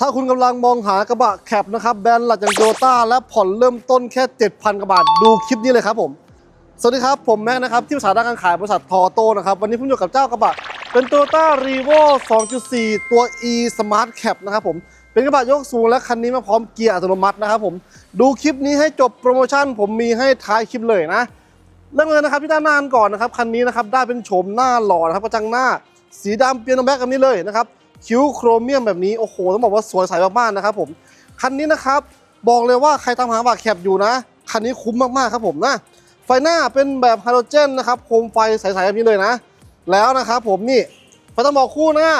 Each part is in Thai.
ถ้าคุณกำลังมองหากระบะแคปนะครับแบรนด์หลักอย่างโตต้าและผ่อนเริ่มต้นแค่ 7,000กว่าบาทดูคลิปนี้เลยครับผม สวัสดีครับ ผมแม็กนะครับ ที่ปรึกษาด้านการขายบริษัททอโตนะครับ วันนี้ผมอยู่กับเจ้ากระบะ เป็น Toyota r e v o 2.4 ตัว e Smart Cap นะครับผม เป็นกระบะยกสูงและคันนี้มาพร้อมเกียร์อัตโนมัตินะครับผม ดูคลิปนี้ให้จบโปรโมชั่น ผมมีให้ท้ายคลิปเลยนะเริ่มเลยนะครับที่ด้านหน้านก่อนนะครับคันนี้นะครับได้เป็นโฉมหน้าหล่อนะครับกระจังหน้า สีดำเปียโนแบ็กแบบนี้เลยนะครับ คิ้วโครเมียมแบบนี้โอ้โหต้องบอกว่าสวยใสมากๆนะครับผมคันนี้นะครับบอกเลยว่าใครตามหาบัตรแคปอยู่นะคันนี้คุ้มมากๆครับผมนะไฟหน้าเป็นแบบไฮโดรเจนนะครับโคมไฟใสๆแบบนี้เลยนะ แล้วนะครับผมนี่ไฟต้องบอกคู่หน้า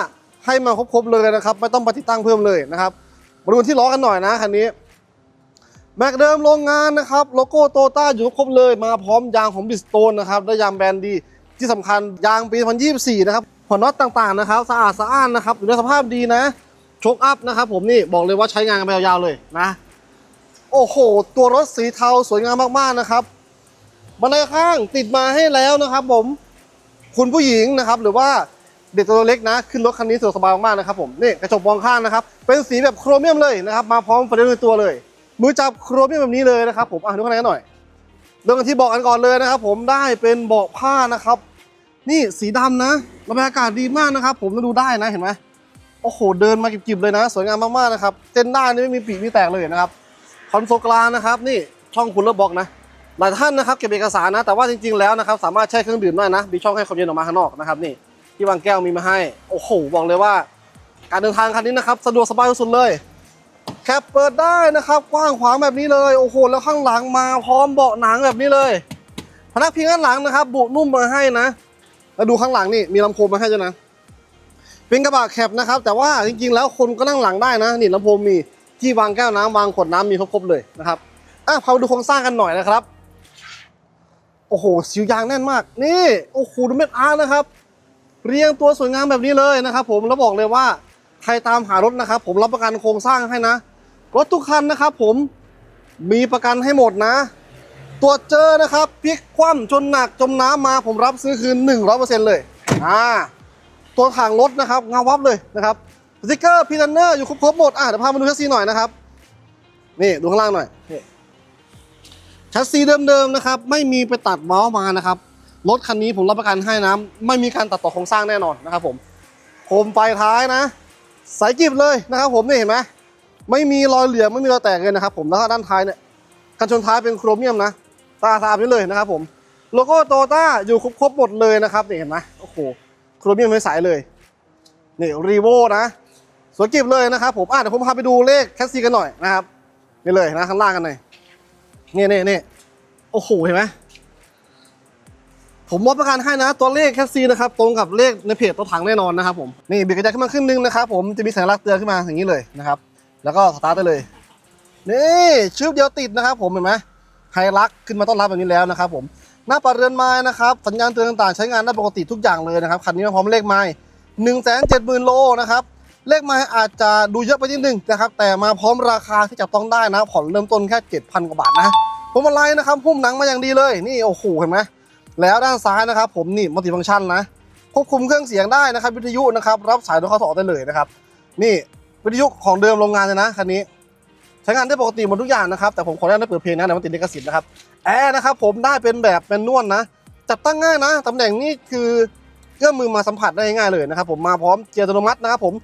ให้มาครบๆเลยนะครับ ไม่ต้องปติตั้งเพิ่มเลยนะครับมาดูที่ล้อกันหน่อยนะคันนี้แม็กเดิมโรงงานนะครับโลโก้โตต้าอยู่ครบเลยมาพร้อมยางของบิสโตนนะครับและยางแบรนด์ดีที่สำคัญยางปี 2024 นะครับ หัวน็อตต่างๆนะครับสะอาดสะอ้านนะครับอยู่ในสภาพดีนะชคอัพนะครับผมนี่บอกเลยว่าใช้งานกันไปยาวๆเลยนะ โอ้โห ตัวรถสีเทาสวยงามมากๆนะครับบันไดข้างติดมาให้แล้วนะครับ ผม คุณผู้หญิงนะครับ หรือว่าเด็กตัวเล็กนะ ขึ้นรถคันนี้สะดวกสบายมากนะครับผมนี่กระจกมองข้างนะครับ เป็นสีแบบโครเมียมเลยนะครับ มาพร้อมไฟเลี้ยวในตัวเลย มือจับโครเมียมแบบนี้เลยนะครับ ผมอะดูข้างในกันหน่อยเริ่มกันที่บาะกันก่อนเลยนะครับ ผมได้เป็นเบาะผ้านะครับ นี่สีดำนะระบายอากาศดีมากนะครับ ผมมาดูได้นะเห็นไหมโอ้โหเดินมากิบๆเลยนะ สวยงามมากๆนะครับเส้นได้านี่ไม่มีปีกมีแตกเลยนะครับคอนโซลกลางนะครับ นี่ช่องคุณเลอร์บ็อกนะหลายท่านนะครับเก็บเอกสารนะ แต่ว่าจริงๆแล้วนะครับ สามารถแช่เครื่องดื่มได้นะมีช่องให้ความเย็นออกมาข้างนอกนะครับนี่ที่วางแก้วมีมาให้โอ้โหบอกเลยว่า การเดินทางคันนี้นะครับสะดวกสบายสุดเลยแคปเปิดได้นะครับกว้างขวางแบบนี้เลยโอ้โหแล้วข้างหลังมาพร้อมเบาะหนังแบบนี้เลยพนักพิงด้านหลังนะครับบุนุ่มมาให้นะ แล้วดูข้างหลังนี่มีลำโพงมาให้ด้วยนะ เป็นกระบะแคปนะครับ แต่ว่าจริงๆแล้วคนก็นั่งหลังได้นะ นี่ลำโพงมีที่วางแก้วน้ำวางขวดน้ำมีครบๆเลยนะครับอะพาดูโครงสร้างกันหน่อยนะครับ โอ้โหสิวยางแน่นมาก นี่โอ้โหดูเม็ดอาร์นะครับ เรียงตัวสวยงามแบบนี้เลยนะครับ ผมแล้วบอกเลยว่าใครตามหารถนะครับ ผมรับประกันโครงสร้างให้นะ รถทุกคันนะครับ ผมมีประกันให้หมดนะ ตรวจเจอนะครับพลิกคว่ำจนหนักจมน้ำมาผมรับซื้อคืน 100%เลยอ่าตัวถังรถนะครับเงาวับเลยนะครับสติกเกอร์พีนันเนอร์อยู่ครบๆหมดอะเดี๋ยวพามาดูแท็กซี่หน่อยนะครับนี่ดูข้างล่างหน่อยแชสซีเดิมๆนะครับไม่มีไปตัดเมาส์มานะครับรถคันนี้ผมรับประกันให้นะไม่มีการตัดต่อโครงสร้างแน่นอนนะครับผมโคมไฟท้ายนะสายกิบเลยนะครับผมนี่เห็นไหมไม่มีรอยเหลี่ยมไม่มีรอยแตกเลยนะครับผมแล้วก็ด้านท้ายเนี่ยกันชนท้ายเป็นโครเมียมนะ ตาตามนี้เลยนะครับผมโลโก้โตต้าอยู่ครบๆหมดเลยนะครับนี่เห็นไหมโอ้โหโครเมียมไม่สายเลยนี่รีโวนะสวยกิบเลยนะครับผมอะเดี๋ยวผมพาไปดูเลขแคสซีกันหน่อยนะครับนี่เลยนะข้างล่างกันหน่อยนี่นี่นี่โอ้โหเห็นไหมผมมอบประกันให้นะ ตัวเลขแคสซีนะครับตรงกับเลขในเพจตัวถังแน่นอนนะครับผมนี่เบรกกระจายขึ้นมาขึ้นนึงนะครับผมจะมีสัญลักษณ์เตือนขึ้นมาอย่างนี้เลยนะครับ แล้วก็สตาร์ทได้เลยนี่ชืบเดียวติดนะครับผมเห็นไหม ไฮรักขึ้นมาต้อนรับแบบนี้แล้วนะครับผมหน้าปัดเรือนไม้นะครับสัญญาณเตือนต่างๆ ใช้งานได้ปกติทุกอย่างเลยนะครับคันนี้มาพร้อมเลขไม้หนึ่งแสนเจ็ดหมื่นโลนะครับเลขไม้อาจจะดูเยอะไปนิดนึงนะครับแต่มาพร้อมราคาที่จับต้องได้นะผ่อนเริ่มต้นแค่เจ็ดพันกว่าบาทนะผมอะไรนะครับหุ้มหนังมาอย่างดีเลยนี่โอ้โหเห็นไหมแล้วด้านซ้ายนะครับ ผมนี่มัลติฟังก์ชันนะควบคุมเครื่องเสียงได้นะครับวิทยุนะครับรับสายโดยข้อสอได้เลยนะครับนี่วิทยุของเดิมโรงงานเลยนะคันนี้ ใช้งานได้ปกติหมดทุกอย่างนะครับ แต่ผมขออนุญาตไม่เปิดเพลงนะเดี๋ยวมันติดลิขสิทธิ์นะครับแอร์นะครับผมได้เป็นแบบเป็นนวลนะ จับตั้งง่ายนะตำแหน่งนี้คือเอื้อมมือมาสัมผัสได้ง่ายเลยนะครับผมมาพร้อมเกียร์อัตโนมัตินะครับผม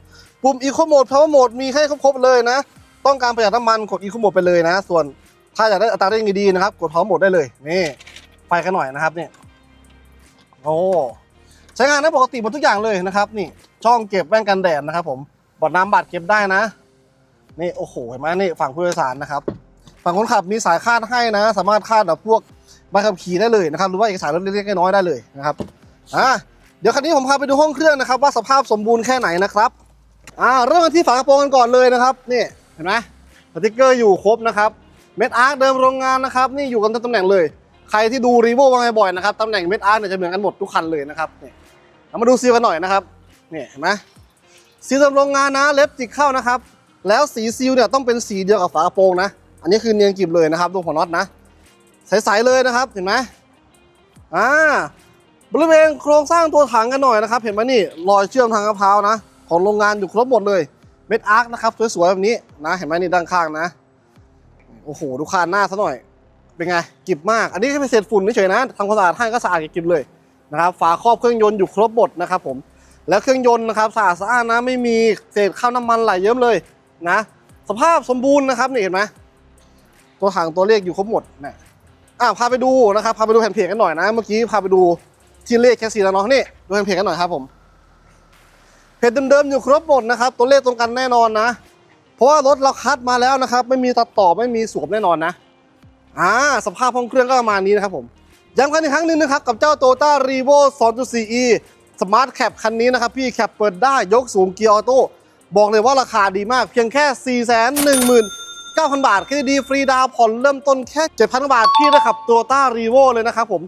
ปุ่ม Eco Mode Power Mode มีให้ครบๆเลยนะ ต้องการประหยัดน้ำมันกด Eco Mode ไปเลยนะ ส่วนถ้าอยากได้อัตราเร่งดีๆนะครับ กด Power Mode ได้เลยนี่ไปกันหน่อยนะครับเนี่ยโอ้ใช้งานได้ปกติหมดทุกอย่างเลยนะครับ นี่ช่องเก็บแว่นกันแดดนะครับ ผมบอดน้ำบัตรเก็บได้นะ นี่โอ้โหเห็นไหมนี่ฝั่งผู้โดยสารนะครับ ฝั่งคนขับมีสายคาดให้นะ สามารถคาดแบบพวกใบขับขี่ได้เลยนะครับหรือว่าเอกสารเล็กๆน้อยๆได้เลยนะครับอะเดี๋ยวคันนี้ผมพาไปดูห้องเครื่องนะครับ ว่าสภาพสมบูรณ์แค่ไหนนะครับอ่าเริ่มกันที่ฝากระโปรงกันก่อนเลยนะครับนี่เห็นไหมสติ๊กเกอร์อยู่ครบนะครับเม็ดอาร์คเดิมโรงงานนะครับนี่อยู่กันทุกตำแหน่งเลย ใครที่ดูรีโววางบ่อยๆนะครับตำแหน่งเม็ดอาร์คเนี่ยจะเหมือนกันหมดทุกคันเลยนะครับนี่เรามาดูซีลกันหน่อยนะครับนี่เห็นไหมซีลเดิมโรงงานนะเล็บจิกเข้านะครับ แล้วสีซีลเนี่ยต้องเป็นสีเดียวกับฝากระโปรงนะ อันนี้คือเนียนกริบเลยนะครับตรงหัวน็อตนะ ใสๆเลยนะครับเห็นไหมอ่าบริเวณโครงสร้างตัวถังกันหน่อยนะครับ เห็นไหมนี่รอยเชื่อมทางมะเพรานะ ของโรงงานอยู่ครบหมดเลยเม็ดอาร์คนะครับสวยๆแบบนี้นะ เห็นไหมนี่ด้านข้างนะ โอ้โหดูคานหน้าซะหน่อย เป็นไงกิบมาก อันนี้แค่เป็นเศษฝุ่นเฉยๆนะทำความสะอาดให้ก็สะอาดกิบเลยนะครับฝาครอบเครื่องยนต์อยู่ครบหมดนะครับผมแล้วเครื่องยนต์นะครับสะอาดสะอานนะไม่มีเศษข้าวน้ำมันไหลเยิ้มเลย นะ สภาพสมบูรณ์นะครับนี่เห็นไหมตัวถังตัวเลขอยู่ครบหมดนะอะพาไปดูนะครับพาไปดูแผ่นเพจกันหน่อยนะเมื่อกี้พาไปดูที่เลขแค่สีแล้วเนาะนี่ดูแผ่นเพจกันหน่อยครับผมเพจเดิมๆอยู่ครบหมดนะครับ ตัวเลขตรงกันแน่นอนนะ เพราะว่ารถเราคัดมาแล้วนะครับ ไม่มีตัดต่อไม่มีสวมแน่นอนนะอ่าสภาพห้องเครื่องก็ประมาณนี้นะครับผมย้ำกันอีกครั้งหนึ่งนะครับกับเจ้า Toyota r e v o 2.4e Smart Cap คันนี้นะครับพี่แคปเปิดได้ยกสูงเกียร์ออโต้ บอกเลยว่าราคาดีมากเพียงแค่ 419,000 บาทคือดีฟรีดาวผ่อนเริ่มต้นแค่ 7,000 บาทพี่ได้ขับ Toyota r e v o เลยนะครับผม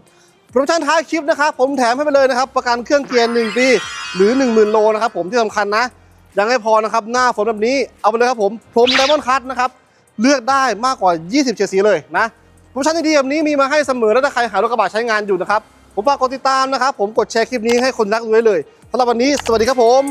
โปรโมชั่นท้ายคลิปนะครับผมแถมให้ไปเลยนะครับ ประกันเครื่องเกียร์1ปีหรือ 10,000 โลนะครับผมที่สำคัญนะ ยังไม่พอนะครับ หน้าฝนแบบนี้เอาไปเลยครับผมพรมไดมอนด์คัทนะครับเลือกได้มากกว่า 20เฉดสีเลยนะโปรโมชั่นดีๆแบบนี้มีมาให้เสมอแล้วถ้าใครหารถกระบะใช้งานอยู่นะครับผมฝากกดติดตามนะครับผมกดแชร์คลิปนี้ให้คนรักดูได้เลยสำหรับวันนี้สวัสดีครับผม